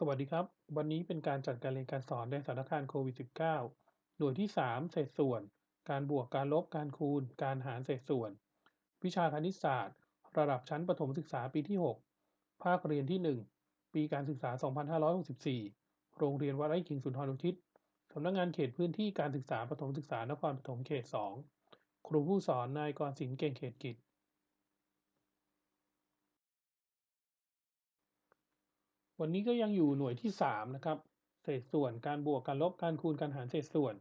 สวัสดีครับ วันนี้เป็นการจัดการเรียนการสอนในสถานการณ์โควิด -19 หน่วยที่ 3 เศษส่วน การบวกการลบการคูณ การหารเศษส่วน วิชาคณิตศาสตร์ ระดับชั้นประถมศึกษาปีที่ 6 ภาคเรียนที่ 1 ปีการศึกษา 2564 โรงเรียนวัดไร่ขิงสุนทรอุทิศสำนักงานเขตพื้นที่การศึกษาประถมศึกษานครปฐมเขต 2 ครูผู้สอนนายกรศิลป์เก่งเขตกิจ วันนี้ก็ยังอยู่หน่วยที่ 3 นะครับ เศษส่วนการบวกการลบการคูณการหารเศษส่วน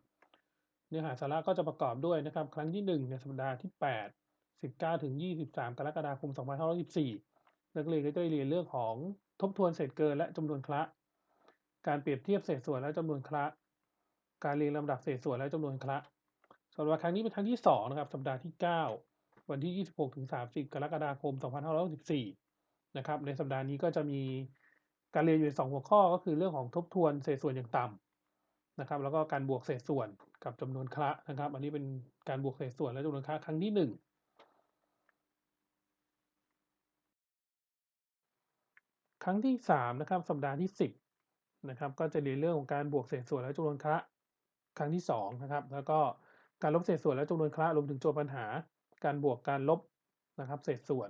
เนื้อหาสาระก็จะประกอบด้วยนะครับ ครั้งที่ 1 ในสัปดาห์ที่ 8 19ถึง23 กรกฎาคม 2514นักเรียนก็จะเรียนเรื่องของทบทวนเศษเกินและจำนวนคละ การเปรียบเทียบเศษส่วนและจำนวนคละ การเรียงลำดับเศษส่วนและจำนวนคละสำหรับครั้งนี้เป็นครั้งที่ 2 นะครับ สัปดาห์ที่ 9 วันที่ 26ถึง30 กรกฎาคม 2514นะครับ ในสัปดาห์นี้ก็จะมี การเรียนอยู่ใน2หัวข้อก็คือเรื่องของทบทวนเศษส่วนอย่างต่ำนะครับ แล้วก็การบวกเศษส่วนกับจำนวนคละนะครับ อันนี้เป็นการบวกเศษส่วนและจำนวนคละครั้งที่1ครั้งที่3นะครับสัปดาห์ที่10นะครับ ก็จะเรียนเรื่องของการบวกเศษส่วนและจำนวนคละครั้งที่2นะครับ แล้วก็การลบเศษส่วนและจำนวนคละรวมถึงโจทย์ปัญหา การบวกการลบนะครับ เศษส่วน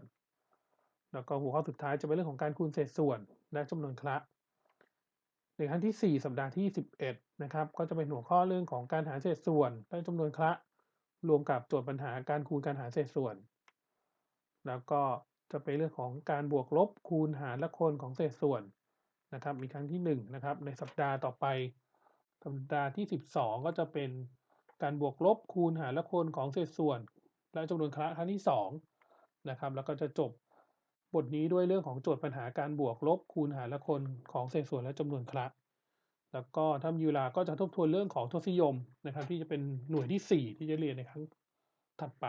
แล้วก็หัวข้อสุดท้ายจะเป็นเรื่องของการคูณเศษส่วน และจำนวนคละในครั้งที่ 4 สัปดาห์ที่ 11 นะครับ ก็จะเป็นหัวข้อเรื่องของการหาเศษส่วนและจำนวนคละรวมกับโจทย์ปัญหาการคูณการหาเศษส่วน แล้วก็จะเป็นเรื่องของการบวกลบคูณหารและคูณของเศษส่วนนะครับ มีครั้งที่ 1 นะครับ ในสัปดาห์ต่อไป สัปดาห์ที่ 12 ก็จะเป็นการบวกลบคูณหารและคูณของเศษส่วน และจำนวนคละครั้งที่2นะครับ แล้วก็จะจบ บทนี้ด้วยเรื่องของโจทย์ปัญหาการบวกลบคูณหารละคูณของเศษส่วนและจำนวนคละแล้วก็ถ้ามีเวลาก็จะทบทวนเรื่องของทศนิยมนะครับ ที่จะเป็นหน่วยที่ 4 ที่จะเรียนในครั้งถัดไป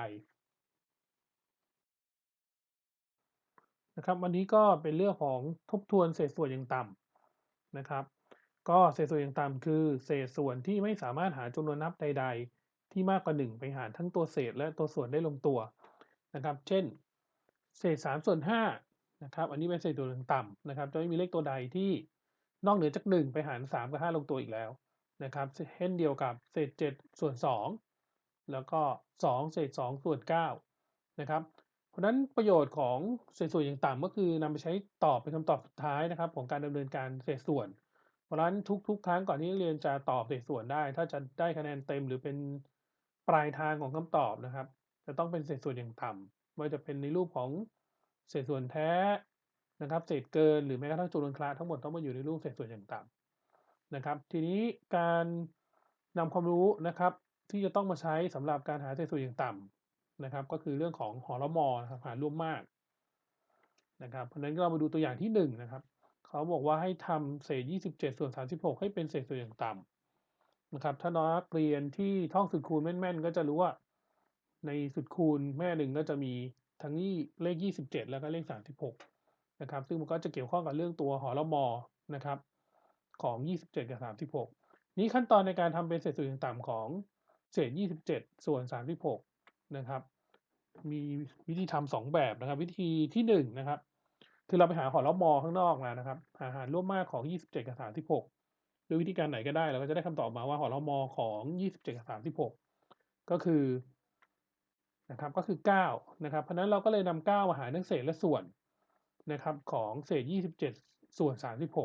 นะครับ วันนี้ก็เป็นเรื่องของทบทวนเศษส่วนอย่างต่ำนะครับ ก็เศษส่วนอย่างต่ำคือ เศษส่วนที่ไม่สามารถหาจำนวนนับใด ๆ ที่มากกว่า 1 ไปหารทั้งตัวเศษและตัวส่วนได้ลงตัวนะครับ เช่น เศษ3ส่วน5นะครับ อันนี้เป็นเศษส่วนต่ำนะครับ จะไม่มีเลขตัวใดที่นอกเหนือจาก 1 ไปหาร 3 กับ 5 ลงตัวอีกแล้วนะครับเช่นเดียวกับเศษ 7 ส่วน 2 แล้วก็ 2 เศษ 2 ส่วน9นะครับ เพราะนั้นประโยชน์ของเศษส่วนอย่างต่ำก็คือนำไปใช้ตอบเป็นคำตอบสุดท้ายนะครับ ของการดำเนินการเศษส่วน เพราะนั้นทุกๆ ครั้งก่อนที่นักเรียนจะตอบเศษส่วนได้ ถ้าจะได้คะแนนเต็มหรือเป็นปลายทางของคำตอบนะครับ จะต้องเป็นเศษส่วนอย่างต่ำ ว่าจะเป็นในรูปของเศษส่วนแท้นะครับ เศษเกินหรือแม้กระทั่งจำนวนคละทั้งหมดต้องมาอยู่ในรูปเศษส่วนอย่างต่ำนะครับ ทีนี้การนำความรู้นะครับ ที่จะต้องมาใช้สำหรับการหาเศษส่วนอย่างต่ำนะครับ ก็คือเรื่องของหอละมอนะครับหารร่วมมากนะครับ เพราะฉะนั้นเรามาดูตัวอย่างที่1นะครับเขาบอกว่าให้ทำเศษ 27 ส่วน 36 ให้เป็นเศษส่วนอย่างต่ำนะครับ ถ้านักเรียนที่ท่องสูตรคูณแม่นๆ ก็จะรู้ว่า ในสูตรคูณแม่หนึ่งก็จะมีทั้งนี้เลข 27 แล้วก็เลข 36 นะครับ ซึ่งมันก็จะเกี่ยวข้องกับเรื่องตัวหอละมอนะครับ ของ 27 กับ 36 นี้ขั้นตอนในการทำเป็นเศษส่วนต่ำของเศษ 27 ส่วน 36 นะครับ มีวิธีทำสองแบบนะครับ วิธีที่1นะครับ คือเราไปหาหอละมอข้างนอกมานะครับ หาหารร่วมมากของ 27 กับ 36โดยวิธีการไหนก็ได้เราก็จะได้คำตอบมาว่าหอละมอของ 27 กับ 36 ก็คือ นะครับก็คือ9นะครับเพราะนั้นเราก็เลยนำ9มาหารทั้งเศษและส่วนนะครับของเศษ 27 ส่วน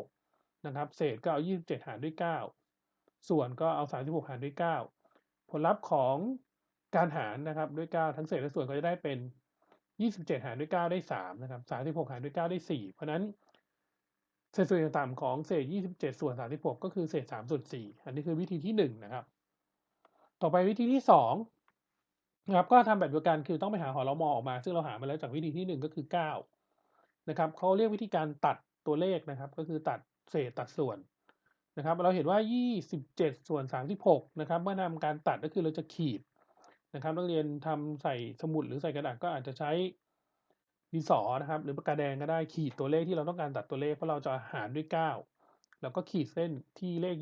36นะครับเศษก็เอา27 หารด้วย 9 ส่วนก็เอา 36 หารด้วย 9 ผลลัพธ์ของการหารนะครับด้วย 9 ทั้งเศษและส่วนก็จะได้เป็น 27 หารด้วย 9 ได้3นะครับ36 หารด้วย 9 ได้ 4 เพราะนั้นเศษส่วนต่ำของเศษ 27 ส่วน 36 ก็คือเศษ3ส่วน4อันนี้คือวิธีที่ 1 นะครับ ต่อไปวิธีที่ 2 นะครับก็ทำแบบเดียวกันคือต้องไปหาหอลมอออกมา ซึ่งเราหามาแล้วจากวิธีที่ 1 ก็คือ 9 นะครับเขาเรียกวิธีการตัดตัวเลขนะครับ ก็คือตัดเศษตัดส่วนนะครับ เราเห็นว่า 27 ส่วน 36 นะครับ เมื่อนำการตัดก็คือเราจะขีดนะครับนักเรียนทำใส่สมุดหรือใส่กระดาษก็อาจจะใช้ดินสอนะครับ หรือปากกาแดงก็ได้ขีดตัวเลขที่เราต้องการตัดตัวเลขเพราะเราจะหารด้วย 9 แล้วก็ขีดเส้นที่เลข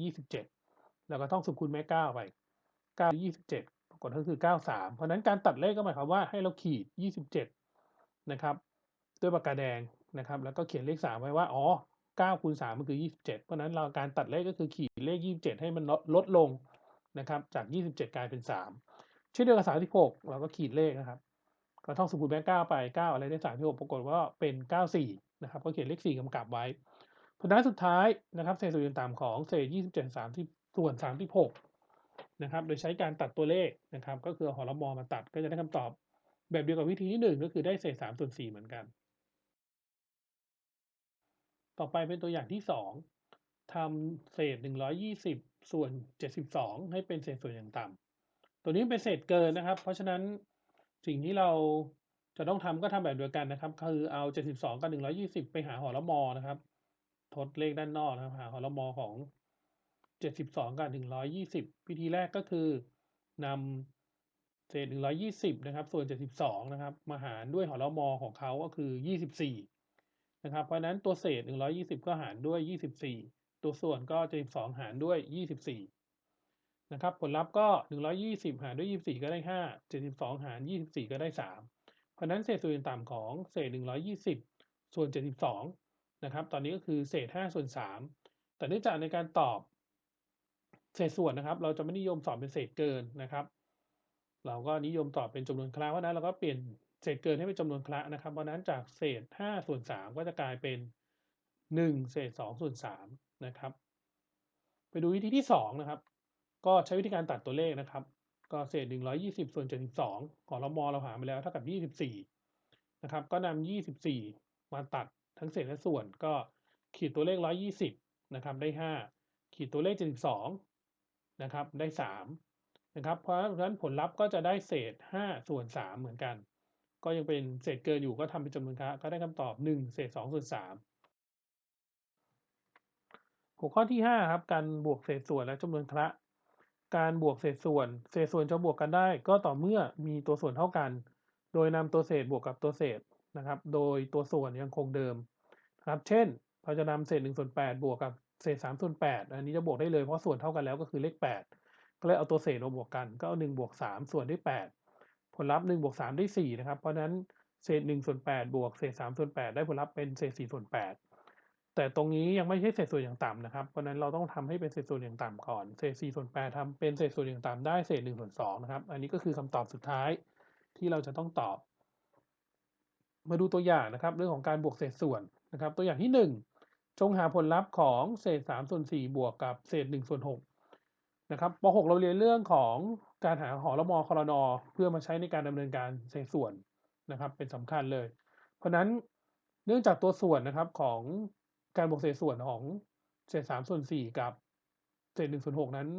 27 แล้วก็ต้องสุคูณแม่9ไป9 27ากฏก็คือ 93 เพราะนั้นการตัดเลขก็หมายความว่าให้เราขีด 27 นะครับ ด้วยปากกาแดงนะครับ แล้วก็เขียนเลข 3 ไว้ว่า อ๋อ9คูณ3มันคือ 27 เพราะนั้นเราการตัดเลขก็คือขีดเลข 27 ให้มันลดลงนะครับ จาก 27 กลายเป็น 3 เช่นเดียวกับ 36 เราก็ขีดเลขนะครับ ก็ท่องสมมุติแบงค์9ไป 9 อะไรได้ 36 ปรากฏว่าเป็น 94 นะครับ ก็เขียนเลข 4กำกับไว้ผลลัพธ์สุดท้ายนะครับ เศษส่วนต่ำของเศษ 27 3ส่วน 36 นะครับ โดยใช้การตัดตัวเลขนะครับ ก็คือหอละมอมาตัดก็จะได้คำตอบ แบบเดียวกับวิธีที่ 1 ก็คือได้เศษ3ส่วน4เหมือนกัน ต่อไปเป็นตัวอย่างที่ 2ทำเศษ 120 ส่วน 72 ให้เป็นเศษส่วนอย่างต่ำตัวนี้เป็นเศษเกินนะครับ เพราะฉะนั้นสิ่งที่เราจะต้องทำก็ทำแบบเดียวกันนะครับ คือเอา 72 กับ 120 ไปหาหอละมอนะครับ ทดเลขด้านนอกนะครับ หาหอละมอของ 72กับ120วิธีแรกก็คือนำเศษ120นะครับ ส่วน72นะครับ มาหารด้วยหอละมอของเขาก็คือ24นะครับ เพราะนั้นตัวเศษ120ก็หารด้วย24ตัวส่วนก็72หารด้วย24นะครับผลลัพธ์ก็ 120 หารด้วย 24 ก็ได้ 5 72 หาร 24 ก็ได้ 3 เพราะฉะนั้นเศษส่วนต่ำของเศษ 120 ส่วน 72 นะครับ ตอนนี้ก็คือเศษ 5 ส่วน 3 แต่เนื่องจากในการตอบ เศษส่วนนะครับ เราจะไม่นิยมสอบเป็นเศษเกินนะครับ เราก็นิยมตอบเป็นจำนวนครั้งเพราะนั้นเราก็เปลี่ยนเศษเกินให้เป็นจำนวนครั้งนะครับ เพราะนั้นจากเศษ5ส่วน3ก็จะกลายเป็น 1 เศษ2ส่วน3นะครับ ไปดูวิธีที่ 2 นะครับ ก็ใช้วิธีการตัดตัวเลขนะครับ ก็เศษ 120 ส่วน 72 ของเรามอเราหามาแล้วเท่ากับ 24 นะครับ ก็นำ24 มาตัดทั้งเศษและส่วนก็ขีดตัวเลข 120 นะครับ ได้ 5 ขีดตัวเลข 72 นะครับได้3นะครับเพราะฉะนั้นผลลัพธ์ก็จะได้เศษ 5 ส่วน 3 เหมือนกัน ก็ยังเป็นเศษเกินอยู่ก็ทำเป็นจำนวนคระก็ได้คำตอบ 1 เศษ2ส่วน3หัวข้อที่ 5 ครับการบวกเศษส่วนและจำนวนคระการบวกเศษส่วน เศษส่วนจะบวกกันได้ ก็ต่อเมื่อมีตัวส่วนเท่ากัน โดยนำตัวเศษบวกกับตัวเศษนะครับ โดยตัวส่วนยังคงเดิมนะครับ เช่น เราจะนำเศษ1ส่วน8บวกกับ เศษ3ส่วน8อันนี้จะบวกได้เลยเพราะส่วนเท่ากันแล้วก็คือเลข8ก็เลยเอาตัวเศษมาบวกกันก็เอา1บวก3ส่วนได้วย8ผลลัพธ์1บวก3ได้4นะครับ เพราะนั้นเศษ1ส่วน8บวกเศษ3ส่วน8ได้ผลลัพธ์เป็นเศษ4ส่วน8แต่ตรงนี้ยังไม่ใช่เศษส่วนอย่างต่ำนะครับ เพราะนั้นเราต้องทำให้เป็นเศษส่วนอย่างต่ำก่อน เศษ4ส่วน8ทำเป็นเศษส่วนอย่างต่ำได้เศษ1ส่วน2นะครับ อันนี้ก็คือคำตอบสุดท้ายที่เราจะต้องตอบ มาดูตัวอย่างนะครับ เรื่องของการบวกเศษส่วนนะครับ ตัวอย่างที่1 จงหาผลลัพธ์ของเศษ3ส่วน4บวกกับเศษ1ส่วน6นะครับป .6 เราเรียนเรื่องของการหาหอละมอคอรนอเพื่อมาใช้ในการดำเนินการเศษส่วนนะครับเป็นสำคัญเลย เพราะนั้นเนื่องจากตัวส่วนนะครับของการบวกเศษส่วนของเศษ3ส่วน4กับเศษ1ส่วน6นั้น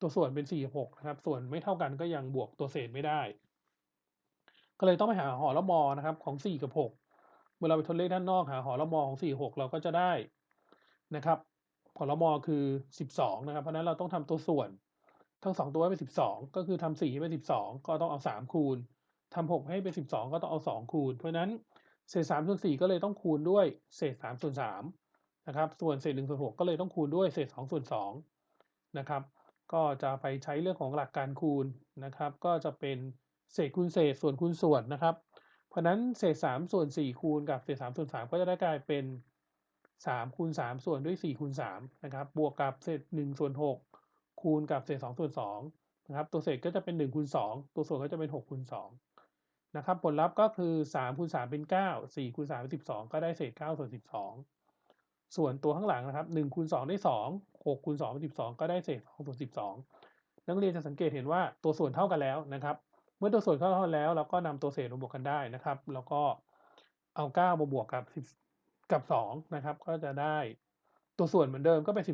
ตัวส่วนเป็น4กับ6นะครับ ส่วนไม่เท่ากันก็ยังบวกตัวเศษไม่ได้ ก็เลยต้องไปหาหอละมอนะครับของ 4 กับ 6 เมื่อเราไปทดเลขด้านนอกหาหอละมอของ 4 6 เราก็จะได้ นะครับหอละมอคือ 12 นะครับ เพราะนั้นเราต้องทำตัวส่วน ทั้ง 2 ตัวให้เป็น 12 ก็คือทำ4ให้เป็น 12 ก็ต้องเอา 3 คูณทำ6ให้เป็น 12 ก็ต้องเอา 2 คูณ เพราะนั้นเศษ3ส่วน4ก็เลยต้องคูณด้วยเศษ3ส่วน3นะครับ ส่วนเศษ1ส่วน6ก็เลยต้องคูณด้วยเศษ2ส่วน2นะครับ ก็จะไปใช้เรื่องของหลักการคูณนะครับ ก็จะเป็นเศษคูณเศษส่วนคูณส่วนนะครับ เพราะนั้นเศษ3ส่วน4คูณกับเศษ3ส่วน3ก็จะได้กลายเป็น 3คูณ3ส่วนด้วย4คูณ3นะครับ บวกกับเศษ1ส่วน6คูณกับเศษ2ส่วน2นะครับ ตัวเศษก็จะเป็น1คูณ2ตัวส่วนก็จะเป็น6คูณ2นะครับ ผลลัพธ์ก็คือ3คูณ3เป็น9 4คูณ3เป็น12ก็ได้เศษ9ส่วน12ส่วนตัวข้างหลังนะครับ1คูณ2ได้2 6คูณ2เป็น12ก็ได้เศษ2ส่วน12นักเรียนจะสังเกตเห็นว่าตัวส่วนเท่ากันแล้วนะครับ เมื่อตัวส่วนเท่ากันแล้ว เราก็นำตัวเศษมาบวกกันได้นะครับ แล้วก็เอา9มาบวกกับ กับ2นะครับก็จะได้ตัวส่วนเหมือนเดิมก็เป็น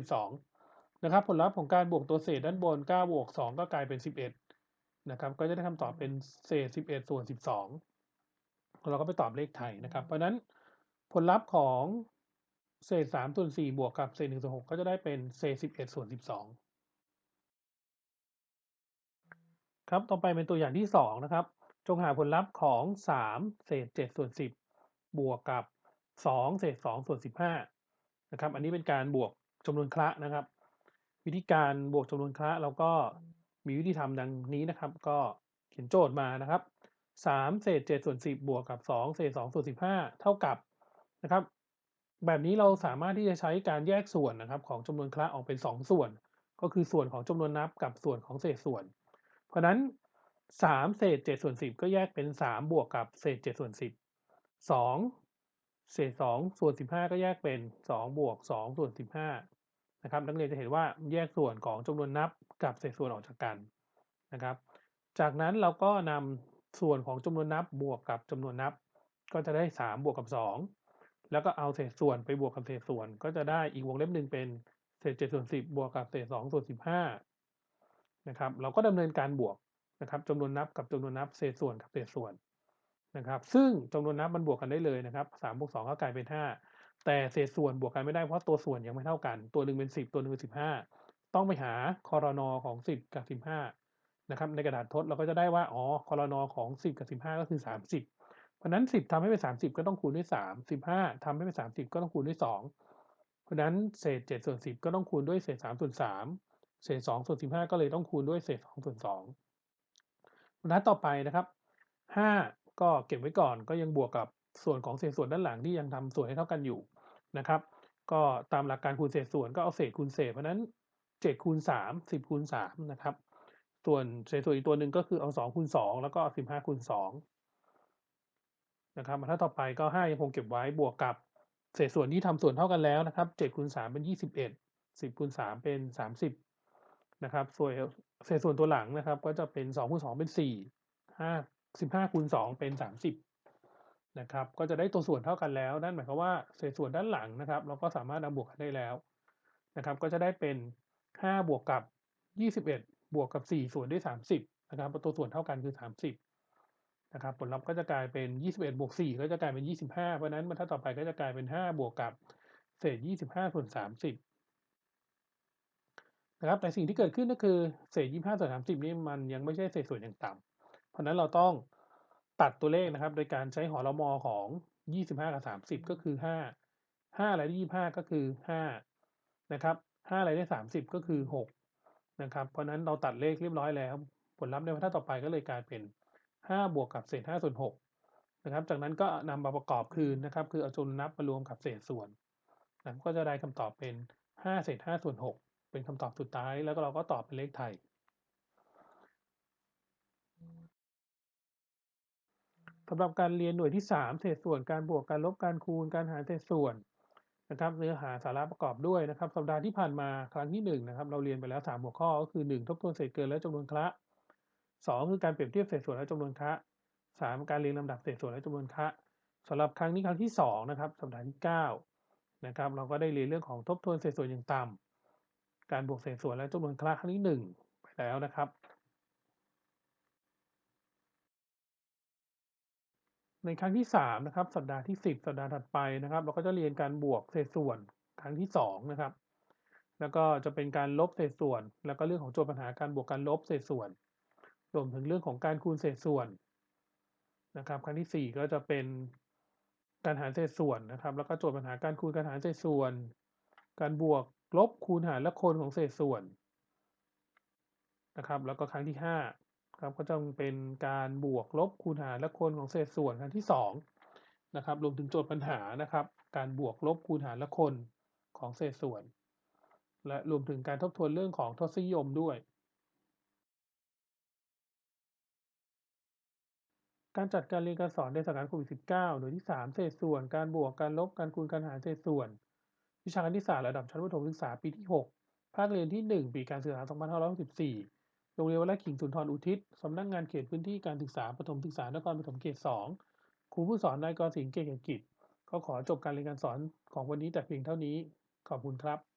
12 นะครับ ผลลัพธ์ของการบวกตัวเศษด้านบน9บวก2ก็กลายเป็น 11 นะครับ ก็จะได้คำตอบเป็นเศษ 11 ส่วน 12 เราก็ไปตอบเลขไทยนะครับ เพราะนั้นผลลัพธ์ของเศษ3ส่วน4บวกกับเศษ1ส่วน6ก็จะได้เป็นเศษ 11 ส่วน 12 ครับ ต่อไปเป็นตัวอย่างที่ 2 นะครับ จงหาผลลัพธ์ของ 3 เศษ7ส่วน 10 บวกกับ 2 เศษ 2 ส่วน 15 นะครับ อันนี้เป็นการบวกจำนวนคระนะครับ วิธีการบวกจำนวนคระเราก็มีวิธีทำดังนี้นะครับ ก็เขียนโจทย์มานะครับ 3 เศษ 7 ส่วน 10 บวกกับ 2 เศษ 2 ส่วน 15 เท่ากับนะครับ แบบนี้เราสามารถที่จะใช้การแยกส่วนนะครับ ของจำนวนคละออกเป็น 2 ส่วน ก็คือส่วนของจำนวนนับกับส่วนของเศษส่วน เพราะนั้น 3 เศษ 7 ส่วน 10 ก็แยกเป็น 3 บวกกับเศษ 7 ส่วน 10 2 เศษ2ส่วน15ก็แยกเป็น2บวก2ส่วน15นะครับนักเรียนจะเห็นว่าแยกส่วนของจำนวนนับกับเศษส่วนออกจากกันนะครับ จากนั้นเราก็นำส่วนของจำนวนนับบวกกับจำนวนนับ ก็จะได้3บวกกับ2แล้วก็เอาเศษส่วนไปบวกกับเศษส่วน ก็จะได้อีกวงเล็บหนึ่งเป็นเศษ7ส่วน10บวกกับเศษ2ส่วน15นะครับ เราก็ดำเนินการบวกนะครับจำนวนนับกับจำนวนนับเศษส่วนกับเศษส่วน นะครับ ซึ่งจำนวนนับมันบวกกันได้เลยนะครับ3บวก2ก็กลายเป็น5แต่เศษส่วนบวกกันไม่ได้เพราะตัวส่วนยังไม่เท่ากัน ตัวหนึ่งเป็น10ตัวหนึ่งเป็น15ต้องไปหาคอรนอของ10กับ15นะครับ ในกระดาษทดเราก็จะได้ว่าอ๋อคอรนอของ10กับ15ก็คือ30เพราะนั้น10ทำให้เป็น30ก็ต้องคูณด้วย3 15ทำให้เป็น30ก็ต้องคูณด้วย2เพราะนั้นเศษ7ส่วน10ก็ต้องคูณด้วยเศษ3ส่วน3เศษ2ส่วน15ก็เลยต้องคูณด้วยเศษ2ส่วน2บรรทัดต่อไปนะครับ5 ก็เก็บไว้ก่อนก็ยังบวกกับส่วนของเศษส่วนด้านหลังที่ยังทำส่วนให้เท่ากันอยู่นะครับ ก็ตามหลักการคูณเศษส่วนก็เอาเศษคูณเศษเพราะนั้น7คูณ3 10คูณ3นะครับ ส่วนเศษส่วนอีกตัวหนึ่งก็คือเอา2คูณ2แล้วก็15คูณ2นะครับบรรทัดต่อไปก็5ยังคงเก็บไว้บวกกับเศษส่วนที่ทำส่วนเท่ากันแล้วนะครับ7คูณ3เป็น 21 10คูณ3เป็น 30นะครับส่วนเศษส่วนตัวหลังนะครับ ก็จะเป็น2คูณ2เป็น4 5 15คูณ2เป็น30นะครับ ก็จะได้ตัวส่วนเท่ากันแล้ว นั่นหมายความว่าเศษส่วนด้านหลังนะครับ เราก็สามารถนำบวกกันได้แล้วนะครับ ก็จะได้เป็น5บวกกับ21บเอ็ดบวกกับ4ส่วนด้วย30นะครับตัวส่วนเท่ากันคือ30นะครับ ผลลัพธ์ก็จะกลายเป็น21บเอ็ดบวก4ก็จะกลายเป็น25เพราะนั้นบรรทัดต่อไปก็จะกลายเป็น5บวกกับเศษ25ส่วน30นะครับแต่สิ่งที่เกิดขึ้นก็คือเศษ25ส่วน30นี่มันยังไม่ใช่เศษส่วนอย่างต่ เพราะนั้นเราต้องตัดตัวเลขนะครับ โดยการใช้หอละมอของ 25 กับ 30 ก็คือ 5 5อะไรได้25 ก็คือ 5 นะครับ5อะไรได้ 30 ก็คือ 6 นะครับ เพราะนั้นเราตัดเลขเรียบร้อยแล้ว ผลลัพธ์ในบรรทัดต่อไปก็เลยกลายเป็น 5 บวกกับเศษ5ส่วน6นะครับ จากนั้นก็นำมาประกอบคืนนะครับ คือเอาจนนับมารวมกับเศษส่วนนะก็จะได้คำตอบเป็น 5 เศษ5ส่วน6เป็นคำตอบสุดท้าย แล้วก็เราก็ตอบเป็นเลขไทย สำหรับการเรียนหน่วยที่ 3 เศษส่วนการบวกการลบการคูณการหารเศษส่วนนะครับเนื้อหาสาระประกอบด้วยนะครับ สัปดาห์ที่ผ่านมาครั้งที่1นะครับเราเรียนไปแล้ว 3 หัวข้อก็คือ 1 ทบทวนเศษเกินและจำนวนคละ 2 คือการเปรียบเทียบเศษส่วนและจำนวนคะ 3 การเรียงลำดับเศษส่วนและจำนวนคะสำหรับครั้งนี้ครั้งที่2นะครับสัปดาห์ที่9นะครับเราก็ได้เรียนเรื่องของทบทวนเศษส่วนอย่างต่ำการบวกเศษส่วนและจำนวนคละครั้งที่ 1 ไปแล้วนะครับ ในครั้งที่3นะครับสัปดาห์ที่ 10 สัปดาห์ถัดไปนะครับ เราก็จะเรียนการบวกเศษส่วนครั้งที่2นะครับ แล้วก็จะเป็นการลบเศษส่วน แล้วก็เรื่องของโจทย์ปัญหาการบวกการลบเศษส่วน รวมถึงเรื่องของการคูณเศษส่วนนะครับ ครั้งที่ 4 ก็จะเป็นการหารเศษส่วนนะครับ แล้วก็โจทย์ปัญหาการคูณการหารเศษส่วน การบวกลบคูณหารและคูณของเศษส่วนนะครับ แล้วก็ครั้งที่ 5 ครับก็จะเป็นการบวกลบคูณหารและคูณของเศษส่วนครั้งที่2นะครับรวมถึงโจทย์ปัญหานะครับ การบวกลบคูณหารและคูณของเศษส่วน และรวมถึงการทบทวนเรื่องของทศนิยมด้วย การจัดการเรียนการสอนในสถานการณ์โควิด -19 โดยที่ 3 เศษส่วน การบวกการลบการคูณการหารเศษส่วน วิชาคณิตศาสตร์ระดับชั้นประถมศึกษาปีที่ 6 ภาคเรียนที่ 1 ปีการศึกษา 2564 โรงเรียนวัดไร่ขิงสุนทรอุทิศสำนักงานเขตพื้นที่การศึกษาประถมศึกษานครปฐมเขต2ครูผู้สอนนายกรศิลป์เกษกิจก็ขอจบการเรียนการสอนของวันนี้แต่เพียงเท่านี้ ขอบคุณครับ